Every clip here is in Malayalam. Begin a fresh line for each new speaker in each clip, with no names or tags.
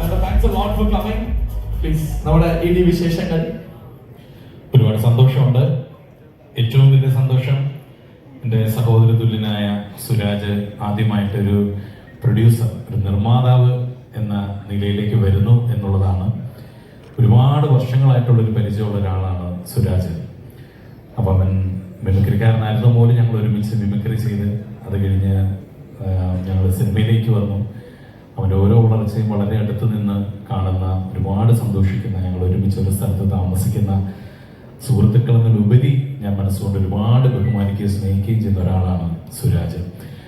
Thanks lot for coming please നമ്മുടെ ഇടി വിശേഷങ്ങൾ.
ഒരുപാട് സന്തോഷമുണ്ട്. ഏറ്റവും വലിയ സന്തോഷം എന്റെ സഹോദര തുല്യനായ സുരാജ് ആദ്യമായിട്ടൊരു പ്രൊഡ്യൂസർ ഒരു നിർമ്മാതാവ് എന്ന നിലയിലേക്ക് വരുന്നു എന്നുള്ളതാണ്. ഒരുപാട് വർഷങ്ങളായിട്ടുള്ള ഒരു പരിചയമുള്ള ഒരാളാണ് സുരാജ്. അപ്പം അവൻ മിമിക്രിക്കാരനായിരുന്നു പോലും ഞങ്ങൾ ഒരുമിച്ച് മിമിക്രി ചെയ്ത് അത് കഴിഞ്ഞ് ഞങ്ങൾ സിനിമയിലേക്ക് വന്നു. അവന്റെ ഓരോ വളർച്ചയും വളരെ അടുത്ത് നിന്ന് കാണുന്ന ഒരുപാട് സന്തോഷിക്കുന്ന ഞങ്ങൾ ഒരുമിച്ച് ഒരു സ്ഥലത്ത് താമസിക്കുന്ന സുഹൃത്തുക്കൾ എന്നതിലുപരി ഞാൻ മനസ്സുകൊണ്ട് ഒരുപാട് ബഹുമാനിക്കുകയും സ്നേഹിക്കുകയും ചെയ്യുന്ന ഒരാളാണ് സുരാജ്.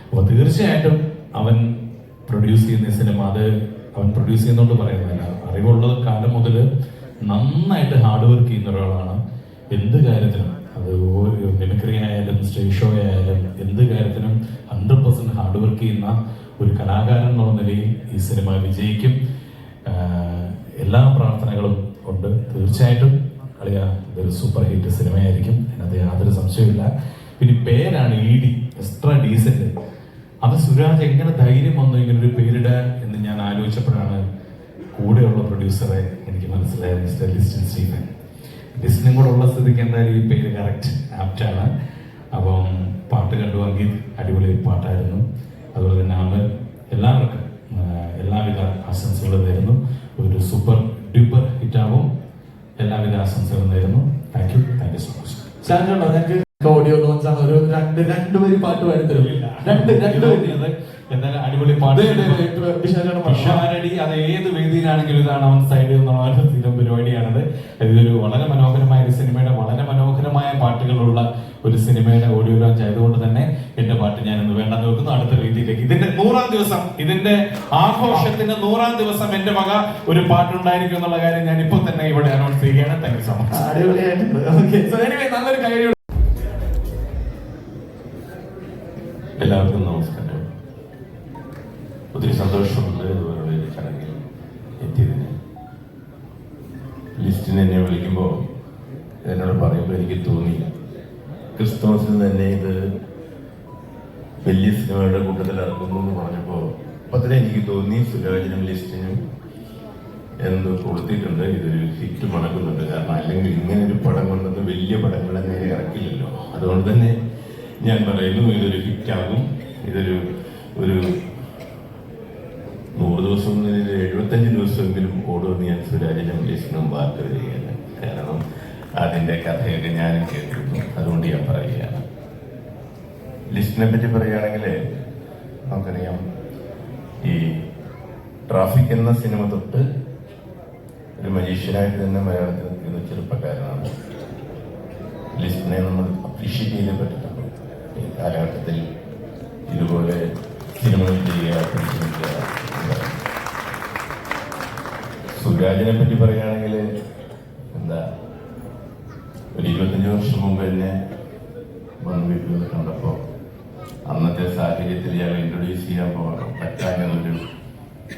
അപ്പോൾ തീർച്ചയായിട്ടും അവൻ പ്രൊഡ്യൂസ് ചെയ്യുന്ന സിനിമ അത് അവൻ പ്രൊഡ്യൂസ് ചെയ്യുന്നതുകൊണ്ട് പറയുന്നതല്ല. അറിവുള്ള കാലം മുതൽ നന്നായിട്ട് ഹാർഡ് വർക്ക് ചെയ്യുന്ന ഒരാളാണ്. എന്ത് കാര്യത്തിനും അത് മിമിക്രി ആയാലും സ്റ്റേജ് ഷോ ആയാലും എന്ത് കാര്യത്തിനും ഹൺഡ്രഡ് പെർസെന്റ് ഹാർഡ് വർക്ക് ചെയ്യുന്ന ഒരു കലാകാരൻ എന്നുള്ള നിലയിൽ ഈ സിനിമ വിജയിക്കും. എല്ലാ പ്രാർത്ഥനകളും ഉണ്ട്. തീർച്ചയായിട്ടും കളിയ ഇതൊരു സൂപ്പർ ഹിറ്റ് സിനിമയായിരിക്കും. അതിനകത്ത് യാതൊരു സംശയമില്ല പിന്നെ പേരാണ് ഇ ഡി എക്സ്ട്രാ ഡീസന്റ് അത് സുരാജ് എങ്ങനെ ധൈര്യം വന്നു ഇങ്ങനെ ഒരു പേരിടാൻ എന്ന് ഞാൻ ആലോചിച്ചപ്പോഴാണ് കൂടെയുള്ള പ്രൊഡ്യൂസറെ എനിക്ക് മനസ്സിലായത് മിസ്റ്റർ ലിസ്റ്റിൻ സ്റ്റീഫൻ. ലിസ്റ്റിനും കൂടെ ഉള്ള സ്ഥിതിക്ക് എന്തായാലും ഈ പേര് കറക്റ്റ് ആപ്റ്റാണ് അപ്പം പാട്ട് കണ്ടു അങ്കീത് അടിപൊളി പാട്ടായിരുന്നു. അതുപോലെ തന്നെ ആശംസകളും നേരുന്നു. ഒരു സൂപ്പർ ഡ്യൂപ്പർ ഹിറ്റാവും. എല്ലാവിധ ആശംസകളും നേരുന്നു. Thank you thank you so much
ഞങ്ങൾക്ക് ഓഡിയോ ലോഞ്ച് ആണ്. ഒരു രണ്ട് രണ്ട് വരി പാട്ട് പാടി രണ്ട് രണ്ട് വരി.
അടിപൊളി പാട്ട്. വിഷാരടി അത് ഏത് വേദിയിലാണെങ്കിലും ഇതാണ് അവൻ സൈഡ് എന്നുള്ള ഒരു സ്ഥിരം പരിപാടിയാണത്. ഇതൊരു വളരെ മനോഹരമായ ഒരു സിനിമയുടെ വളരെ മനോഹരമായ പാട്ടുകളുള്ള ഒരു സിനിമയുടെ ഓഡിയോ ലോഞ്ച് ആയതുകൊണ്ട് തന്നെ പാട്ട് ഞാൻ ഇന്ന് വേണ്ടെന്ന് വെക്കുന്നു. അടുത്ത രീതിയിലേക്ക് ഇതിന്റെ നൂറാം ദിവസം ഇതിന്റെ ആഘോഷത്തിന്റെ നൂറാം ദിവസം എന്റെ വക ഒരു പാട്ടുണ്ടായിരിക്കും എന്നുള്ള കാര്യം ഞാൻ ഇപ്പൊ തന്നെ ഇവിടെ അനൗൺസ് ചെയ്യുകയാണ്. താങ്ക് യു സോ മച്ച്
നല്ലൊരു കാര്യം.
എല്ലാവർക്കും നമസ്കാരം. ഒത്തിരി സന്തോഷമുണ്ട് ഇതുപോലുള്ള ഒരു ചടങ്ങിൽ എത്തിയതിന്. ലിസ്റ്റിന് എന്നെ വിളിക്കുമ്പോൾ എന്നോട് പറയുമ്പോൾ എനിക്ക് തോന്നിയില്ല. ക്രിസ്തുമസിൽ തന്നെ ഇത് വലിയ സിനിമയുടെ കൂട്ടത്തിൽ ഇറക്കുന്നു എന്ന് പറഞ്ഞപ്പോൾ അപ്പം തന്നെ എനിക്ക് തോന്നി സുരാജിനും ലിസ്റ്റിനും എന്ത് കൊടുത്തിട്ടുണ്ട്. ഇതൊരു ഹിറ്റ് മണക്കുന്നുണ്ട്. കാരണം അല്ലെങ്കിൽ ഇങ്ങനെ ഒരു പടം കൊണ്ടത് വലിയ പടങ്ങൾ അങ്ങനെ ഇറക്കില്ലല്ലോ. അതുകൊണ്ട് തന്നെ ഞാൻ പറയുന്നു ഇതൊരു ഹിറ്റാകും ഇതൊരു ഒരു നൂറ് ദിവസം എഴുപത്തഞ്ച് ദിവസമെങ്കിലും ഓടുമെന്ന് ഞാൻ സുരാജിനും ലിസ്റ്റിനും വാർത്ത വരികയാണ് കാരണം അതിന്റെ കഥയൊക്കെ ഞാനും കേട്ടിരുന്നു. അതുകൊണ്ട് ഞാൻ പറയുകയാണ് ലിസ്റ്റിനെ പറ്റി പറയുകയാണെങ്കിൽ നമുക്കറിയാം. ഈ ട്രാഫിക് എന്ന സിനിമ തൊട്ട് ഒരു മജീഷ്യനായിട്ട് തന്നെ മലയാളത്തിൽ നിൽക്കുന്ന ചെറുപ്പക്കാരനാണ്. ലിസ്റ്റിനെ നമ്മൾ അപ്രീഷിയേറ്റ് ചെയ്യാൻ പറ്റത്തുള്ളൂ ഈ കാലഘട്ടത്തിൽ ഇതുപോലെ സിനിമകൾ ചെയ്യുക. സുരാജിനെ പറ്റി പറയുകയാണെങ്കിൽ എന്താ ഒരു ഇരുപത്തഞ്ച് വർഷം മുമ്പ് തന്നെ വന്ന് വീട്ടിൽ കണ്ടപ്പോൾ അന്നത്തെ സാഹചര്യത്തിൽ ഞാൻ ഇൻട്രൊഡ്യൂസ് ചെയ്യാൻ പറ്റാഞ്ഞതൊരു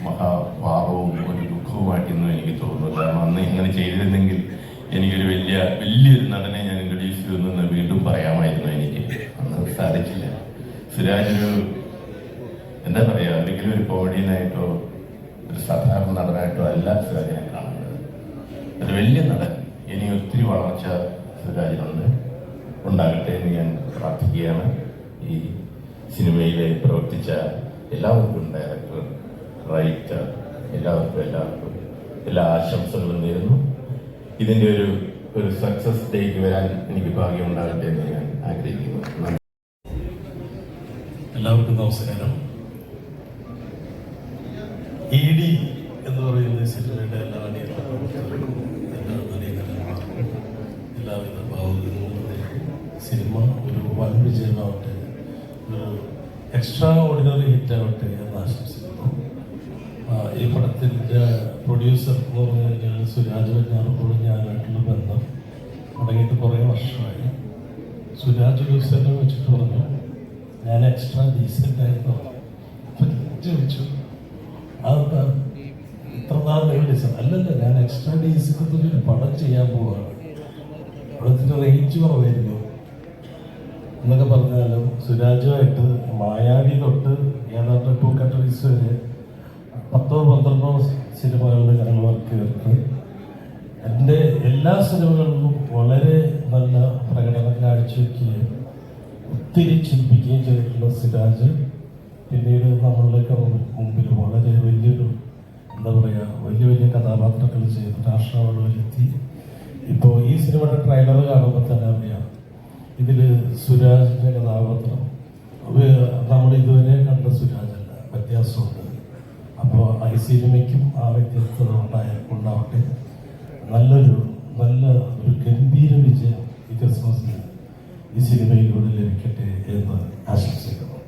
മഹാഭാവവും ഒരു ദുഃഖവുമായിട്ടൊന്നും എനിക്ക് തോന്നുന്നു. കാരണം അന്ന് ഇങ്ങനെ ചെയ്തിരുന്നെങ്കിൽ എനിക്കൊരു വലിയ വലിയൊരു നടനെ ഞാൻ ഇൻട്രൊഡ്യൂസ് ചെയ്യുമെന്ന് വീണ്ടും പറയാമായിരുന്നു എനിക്ക്. അന്ന് സാധിച്ചില്ല. ഒരു എന്താ പറയുക ഒരിക്കലും ഒരു കോമഡിയനായിട്ടോ ഒരു സാധാരണ നടനായിട്ടോ അല്ല സുരാജിനെ കാണുന്നത്. ഒരു വലിയ നടൻ. ഇനി ഒത്തിരി വളർച്ച സുരാജിനുണ്ട്. ഉണ്ടാകട്ടെ എന്ന് ഞാൻ പ്രാർത്ഥിക്കുകയാണ്. ഈ സിനിമയിലെ പ്രവർത്തിച്ച എല്ലാവർക്കും ഡയറക്ടർ റൈറ്റർ എല്ലാവർക്കും എല്ലാവർക്കും എല്ലാ ആശംസകളും നേരുന്നു. ഇതിന്റെ ഒരു ഒരു സക്സസ് ഡേക്ക് വരാൻ എനിക്ക് ഭാഗ്യം ഉണ്ടാകട്ടെ എന്ന് ഞാൻ ആഗ്രഹിക്കുന്നു.
എല്ലാവർക്കും നമസ്കാരം. ഇ ഡി എന്ന് പറയുന്ന സിനിമയുടെ എല്ലാ അണിയറ എല്ലാവിധ സിനിമ ഒരു വൻ വിജയമാവട്ടെ. എക്സ്ട്രാ ഓർഡിനറി ഹിറ്റാവട്ടെ എന്ന് ആശംസിക്കുന്നു. ഈ പടത്തിന്റെ പ്രൊഡ്യൂസർ എന്ന് പറഞ്ഞു കഴിഞ്ഞാൽ സുരാജ് വെഞ്ഞാറപ്പോഴും ഞാനായിട്ടുള്ള ബന്ധം തുടങ്ങിയിട്ട് കുറേ വർഷമായി. സുരാജ് ഡ്യൂസറിനെ വെച്ചിട്ട് പറഞ്ഞു ഞാൻ എക്സ്ട്രാ ഡീസന്റ് ആയിരുന്നു ചോദിച്ചു അതെന്താ? ഇത്ര നാൾ ഡീസൻ അല്ലല്ല ഞാൻ എക്സ്ട്രാ ഡീസന്റ് ഒരു പടം ചെയ്യാൻ പോവുകയാണ് പടത്തിന്റെ റേഞ്ച് കുറവായിരുന്നു എന്നൊക്കെ പറഞ്ഞാലും സുരാജുമായിട്ട് മായാവി തൊട്ട് ഏതാണ്ട് ടു കൺട്രീസ് വരെ പത്തോ പന്ത്രണ്ടോ സിനിമകളിൽ ഞങ്ങൾ വർക്ക് എന്റെ എല്ലാ സിനിമകളിലും വളരെ നല്ല പ്രകടനം കാഴ്ചവെക്കുകയും ഒത്തിരി ചിന്തിക്കുകയും ചെയ്തിട്ടുള്ള സിരാജ് പിന്നീട് നമ്മളുടെയൊക്കെ മുമ്പിൽ വളരെ വലിയൊരു എന്താ പറയുക വലിയ വലിയ കഥാപാത്രങ്ങൾ ചെയ്ത് രാഷ്ട്രാവളിലെത്തി ഇപ്പോൾ ഈ സിനിമയുടെ ട്രെയിലർ കാണുമ്പോൾ തന്നെ അറിയാം. ഇതിൽ സുരാജിന്റെ കഥാപാത്രം നമ്മൾ ഇതുവരെ കണ്ട സുരാജല്ല വ്യത്യാസമുണ്ട്. അപ്പോൾ ഐ സിനിമയ്ക്കും ആ വ്യത്യസ്തത ഉണ്ടായ ഉണ്ടാവട്ടെ നല്ലൊരു നല്ല ഒരു ഗംഭീര വിജയം ഈ ക്രിസ്മസിന് ഈ സിനിമയിലൂടെ ലഭിക്കട്ടെ എന്ന് ആശംസിക്കുന്നു.